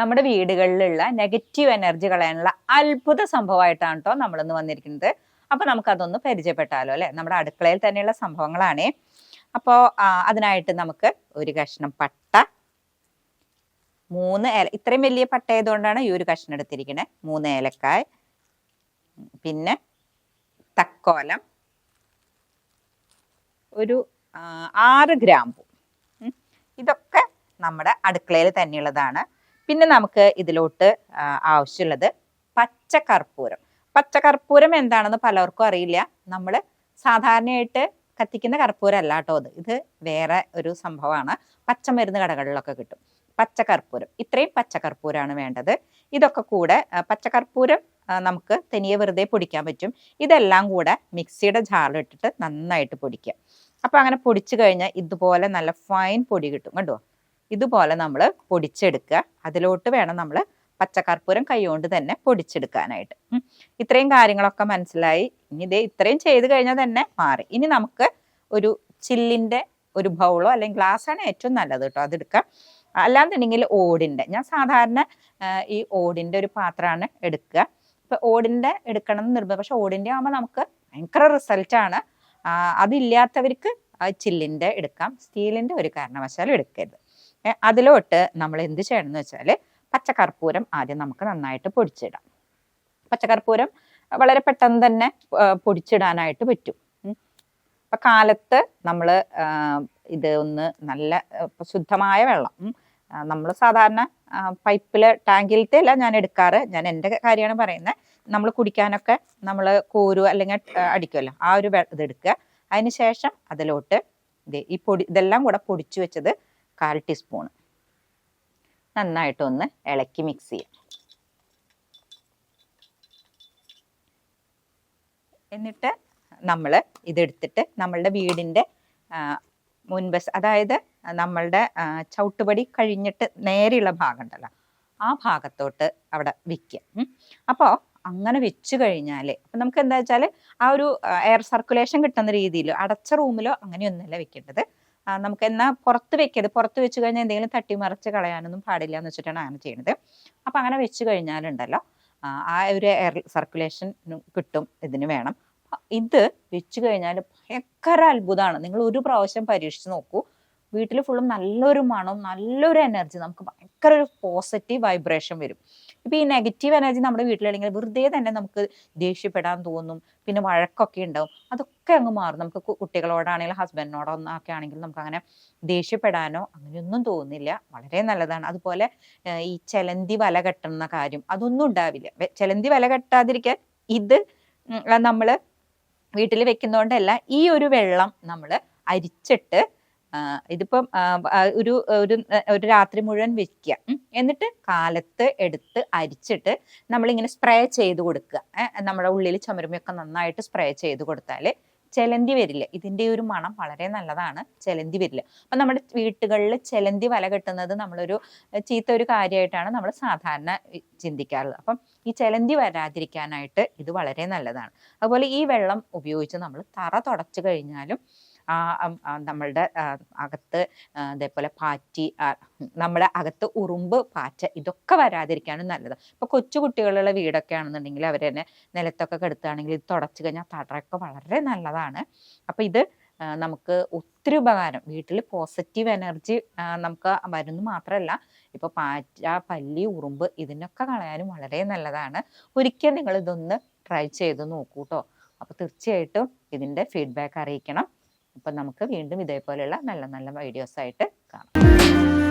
നമ്മുടെ വീടുകളിലുള്ള negative energy കളയാനുള്ള അത്ഭുത സംഭവമായിട്ടാണ് കേട്ടോ നമ്മളിന്ന് വന്നിരിക്കുന്നത്. അപ്പൊ നമുക്കതൊന്ന് പരിചയപ്പെട്ടാലോ അല്ലെ? നമ്മുടെ അടുക്കളയിൽ തന്നെയുള്ള സംഭവങ്ങളാണേ. അപ്പോൾ അതിനായിട്ട് നമുക്ക് ഒരു കഷ്ണം പട്ട മൂന്ന് ഏല ഇത്രയും വലിയ പട്ട ആയതുകൊണ്ടാണ് ഈ ഒരു കഷ്ണം എടുത്തിരിക്കുന്നത് മൂന്ന് ഏലക്കായ് പിന്നെ തക്കോലം ഒരു ആറ് ഗ്രാമ്പു. ഇതൊക്കെ നമ്മുടെ അടുക്കളയിൽ തന്നെയുള്ളതാണ്. പിന്നെ നമുക്ക് ഇതിലോട്ട് ആവശ്യമുള്ളത് പച്ചക്കർപ്പൂരം പച്ചക്കർപ്പൂരം എന്താണെന്ന് പലർക്കും അറിയില്ല. നമ്മൾ സാധാരണയായിട്ട് കത്തിക്കുന്ന കർപ്പൂരം അല്ല കേട്ടോ അത്. ഇത് വേറെ ഒരു സംഭവമാണ്. പച്ചമരുന്ന് കടകളിലൊക്കെ കിട്ടും. പച്ചക്കർപ്പൂരം ഇത്രയും പച്ചക്കർപ്പൂരമാണ് വേണ്ടത്. ഇതൊക്കെ കൂടെ പച്ചക്കർപ്പൂരം നമുക്ക് തനിയെ വെറുതെ പൊടിക്കാൻ പറ്റും. ഇതെല്ലാം കൂടെ മിക്സിയുടെ ജാറിലിട്ടിട്ട് നന്നായിട്ട് പൊടിക്കുക. അപ്പോൾ അങ്ങനെ പൊടിച്ചു കഴിഞ്ഞാൽ ഇതുപോലെ നല്ല ഫൈൻ പൊടി കിട്ടും. കണ്ടോ? ഇതുപോലെ നമ്മൾ പൊടിച്ചെടുക്കുക. അതിലോട്ട് വേണം നമ്മൾ പച്ചക്കർപ്പൂരം കൈകൊണ്ട് തന്നെ പൊടിച്ചെടുക്കാനായിട്ട്. ഇത്രയും കാര്യങ്ങളൊക്കെ മനസ്സിലായി. ഇനി ഇതേ ഇത്രയും ചെയ്ത് കഴിഞ്ഞാൽ തന്നെ മാറി. ഇനി നമുക്ക് ഒരു ചില്ലിന്റെ ഒരു ബൗളോ അല്ലെങ്കിൽ ഗ്ലാസ്സാണ് ഏറ്റവും നല്ലത് കേട്ടോ. അതെടുക്കാം അല്ലാന്നുണ്ടെങ്കിൽ ഓടിന്റെ ഞാൻ സാധാരണ ഈ ഓടിന്റെ ഒരു പാത്രമാണ് എടുക്കുക. ഇപ്പം ഓടിന്റെ എടുക്കണം എന്ന് നിർബന്ധം. പക്ഷേ ഓടിന്റെ ആകുമ്പോൾ നമുക്ക് ഭയങ്കര റിസൾട്ടാണ് അതില്ലാത്തവർക്ക് ആ ചില്ലിന്റെ എടുക്കാം. സ്റ്റീലിന്റെ ഒരു കാരണവശാലും എടുക്കരുത്. അതിലോട്ട് നമ്മൾ എന്ത് ചെയ്യണം എന്ന് വെച്ചാൽ പച്ചക്കർപ്പൂരം ആദ്യം നമുക്ക് നന്നായിട്ട് പൊടിച്ചിടാം. പച്ചക്കർപ്പൂരം വളരെ പെട്ടെന്ന് തന്നെ പൊടിച്ചിടാനായിട്ട് പറ്റും. അപ്പൊ കാലത്ത് നമ്മൾ ഇത് ഒന്ന് നല്ല ശുദ്ധമായ വെള്ളം. നമ്മൾ സാധാരണ പൈപ്പിൽ ടാങ്കിലത്തെ അല്ല ഞാൻ എടുക്കാറ്. ഞാൻ എന്റെ കാര്യമാണ് പറയുന്നത് നമ്മൾ കുടിക്കാനൊക്കെ നമ്മൾ കോരു അല്ലെങ്കിൽ അടിക്കുമല്ലോ ആ ഒരു ഇത് എടുക്കുക. അതിന് ശേഷം അതിലോട്ട് ഈ പൊടി ഇതെല്ലാം കൂടെ പൊടിച്ചു വെച്ചത് കാൽ ടീസ്പൂൺ. നന്നായിട്ടൊന്ന് ഇളക്കി മിക്സ് ചെയ്യാം. എന്നിട്ട് നമ്മൾ ഇതെടുത്തിട്ട് നമ്മളുടെ വീടിന്റെ മുൻവശ അതായത് നമ്മളുടെ ചവിട്ടുപടി കഴിഞ്ഞിട്ട് നേരെയുള്ള ഭാഗം ഉണ്ടല്ലോ ആ ഭാഗത്തോട്ട് അവിടെ വിൽക്കുക അപ്പോൾ അങ്ങനെ വെച്ച് കഴിഞ്ഞാൽ അപ്പം നമുക്ക് എന്താ വെച്ചാൽ ആ ഒരു എയർ സർക്കുലേഷൻ കിട്ടുന്ന രീതിയിൽ അടച്ച റൂമിലോ അങ്ങനെയൊന്നുമല്ല വെക്കേണ്ടത്. നമുക്ക് എന്നാൽ പുറത്ത് വെക്കരുത്. പുറത്ത് വെച്ച് കഴിഞ്ഞാൽ എന്തെങ്കിലും തട്ടിമറിച്ച് കളയാനൊന്നും പാടില്ല എന്ന് വെച്ചിട്ടാണ് അങ്ങനെ ചെയ്യുന്നത് അപ്പം അങ്ങനെ വെച്ച് കഴിഞ്ഞാലുണ്ടല്ലോ ആ, ഒരു എയർ സർക്കുലേഷൻ കിട്ടും ഇതിന് വേണം. ഇത് വെച്ച് കഴിഞ്ഞാൽ ഭയങ്കര അത്ഭുതമാണ് നിങ്ങൾ ഒരു പ്രാവശ്യം പരീക്ഷിച്ച് നോക്കൂ. വീട്ടിൽ ഫുള്ളും നല്ലൊരു മണം നല്ലൊരു എനർജി നമുക്ക് ഭയങ്കര ഒരു പോസിറ്റീവ് വൈബ്രേഷൻ വരും. ഇപ്പൊ ഈ നെഗറ്റീവ് എനർജി നമ്മുടെ വീട്ടിലുണ്ടെങ്കിൽ വെറുതെ തന്നെ നമുക്ക് ദേഷ്യപ്പെടാൻ തോന്നും പിന്നെ വഴക്കൊക്കെ ഉണ്ടാവും. അതൊക്കെ അങ്ങ് മാറും. നമുക്ക് കുട്ടികളോടാണെങ്കിലും ഹസ്ബൻഡിനോടോ ആണെങ്കിലും നമുക്ക് അങ്ങനെ ദേഷ്യപ്പെടാനോ അങ്ങനെയൊന്നും തോന്നില്ല വളരെ നല്ലതാണ്. അതുപോലെ ഈ ചെലന്തി വല കെട്ടുന്ന കാര്യം അതൊന്നും ഉണ്ടാവില്ല. ചെലന്തി വല കെട്ടാതിരിക്കാൻ ഇത് നമ്മൾ വീട്ടിൽ വെക്കുന്നതുകൊണ്ടല്ല ഈ ഒരു വെള്ളം നമ്മൾ അരിച്ചിട്ട് ഇതിപ്പം ഒരു ഒരു ഒരു രാത്രി മുഴുവൻ വെക്കുക. എന്നിട്ട് കാലത്ത് എടുത്ത് അരിച്ചിട്ട് നമ്മളിങ്ങനെ സ്പ്രേ ചെയ്ത് കൊടുക്കുക. നമ്മുടെ ഉള്ളിൽ ചുമരുമയൊക്കെ നന്നായിട്ട് സ്പ്രേ ചെയ്ത് കൊടുത്താൽ ചെലന്തി വരില്ല. ഇതിന്റെ ഒരു മണം വളരെ നല്ലതാണ് ചെലന്തി വരില്ല. അപ്പം നമ്മുടെ വീട്ടുകളിൽ ചെലന്തി വല കെട്ടുന്നത് നമ്മളൊരു ചീത്ത ഒരു കാര്യമായിട്ടാണ് നമ്മൾ സാധാരണ ചിന്തിക്കാറുള്ളത്. അപ്പം ഈ ചെലന്തി വരാതിരിക്കാനായിട്ട് ഇത് വളരെ നല്ലതാണ്. അതുപോലെ ഈ വെള്ളം ഉപയോഗിച്ച് നമ്മൾ തറ തുടച്ചു കഴിഞ്ഞാലും നമ്മളുടെ ആ, അകത്ത് ആ, അതേപോലെ പാറ്റി നമ്മുടെ അകത്ത് ഉറുമ്പ് പാറ്റ ഇതൊക്കെ വരാതിരിക്കാനും നല്ലത്. ഇപ്പൊ കൊച്ചു കുട്ടികളുള്ള വീടൊക്കെ ആണെന്നുണ്ടെങ്കിൽ അവർ തന്നെ നിലത്തൊക്കെ കെടുത്തുകയാണെങ്കിൽ ഇത് തുടച്ചു കഴിഞ്ഞാൽ തടയൊക്കെ വളരെ നല്ലതാണ്. അപ്പൊ ഇത് നമുക്ക് ഒത്തിരി ഉപകാരം. വീട്ടിൽ പോസിറ്റീവ് എനർജി നമുക്ക് വരുന്നു മാത്രമല്ല ഇപ്പൊ പാറ്റ പല്ലി ഉറുമ്പ് ഇതിനൊക്കെ കളയാനും വളരെ നല്ലതാണ്. ഒരിക്കൽ നിങ്ങൾ ഇതൊന്ന് ട്രൈ ചെയ്ത് നോക്കൂട്ടോ. അപ്പൊ തീർച്ചയായിട്ടും ഇതിന്റെ ഫീഡ്ബാക്ക് അറിയിക്കണം. അപ്പം നമുക്ക് വീണ്ടും ഇതേപോലെയുള്ള നല്ല നല്ല വീഡിയോസായിട്ട് കാണാം.